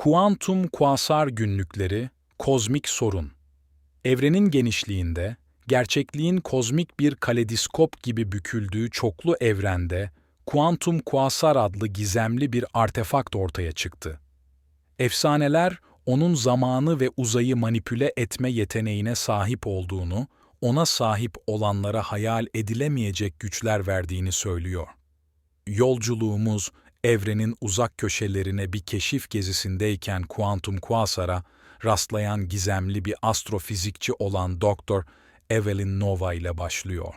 Kuantum kuasar günlükleri, kozmik sorun. Evrenin genişliğinde, gerçekliğin kozmik bir kalediskop gibi büküldüğü çoklu evrende, kuantum kuasar adlı gizemli bir artefakt ortaya çıktı. Efsaneler, onun zamanı ve uzayı manipüle etme yeteneğine sahip olduğunu, ona sahip olanlara hayal edilemeyecek güçler verdiğini söylüyor. Yolculuğumuz, evrenin uzak köşelerine bir keşif gezisindeyken kuantum kuasara rastlayan gizemli bir astrofizikçi olan Doktor Evelyn Nova ile başlıyor.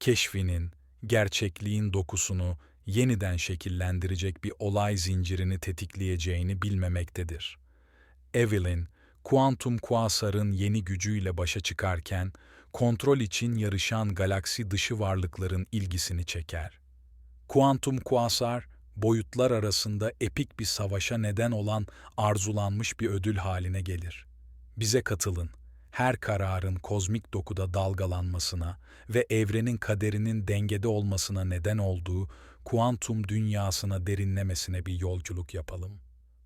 Keşfinin, gerçekliğin dokusunu yeniden şekillendirecek bir olay zincirini tetikleyeceğini bilmemektedir. Evelyn, kuantum kuasarın yeni gücüyle başa çıkarken, kontrol için yarışan galaksi dışı varlıkların ilgisini çeker. Kuantum kuasar, boyutlar arasında epik bir savaşa neden olan arzulanmış bir ödül haline gelir. Bize katılın. Her kararın kozmik dokuda dalgalanmasına ve evrenin kaderinin dengede olmasına neden olduğu kuantum dünyasına derinlemesine bir yolculuk yapalım.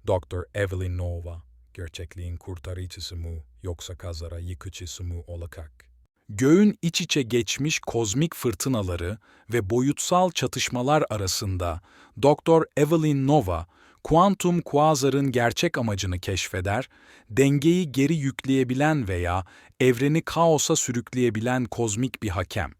Dr. Evelyn Nova, gerçekliğin kurtarıcısı mı yoksa kazara yıkıcısı mı olacak? Göğün iç içe geçmiş kozmik fırtınaları ve boyutsal çatışmalar arasında Dr. Evelyn Nova, kuantum kuazarın gerçek amacını keşfeder, dengeyi geri yükleyebilen veya evreni kaosa sürükleyebilen kozmik bir hakem.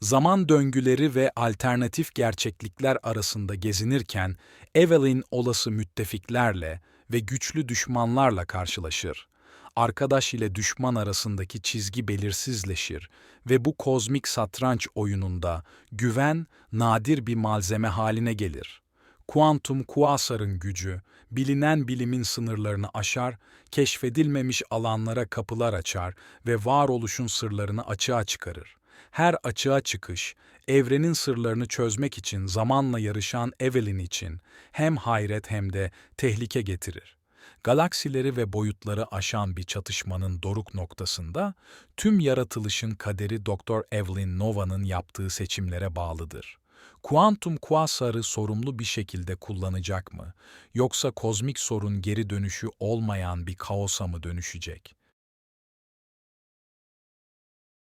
Zaman döngüleri ve alternatif gerçeklikler arasında gezinirken Evelyn olası müttefiklerle ve güçlü düşmanlarla karşılaşır arkadaş ile düşman arasındaki çizgi belirsizleşir ve bu kozmik satranç oyununda güven nadir bir malzeme haline gelir. Kuantum kuasarın gücü, bilinen bilimin sınırlarını aşar, keşfedilmemiş alanlara kapılar açar ve varoluşun sırlarını açığa çıkarır. Her açığa çıkış, evrenin sırlarını çözmek için zamanla yarışan Evelyn için hem hayret hem de tehlike getirir galaksileri ve boyutları aşan bir çatışmanın doruk noktasında tüm yaratılışın kaderi Dr. Evelyn Nova'nın yaptığı seçimlere bağlıdır. Kuantum kuasarı sorumlu bir şekilde kullanacak mı? Yoksa kozmik sorun geri dönüşü olmayan bir kaosa mı dönüşecek?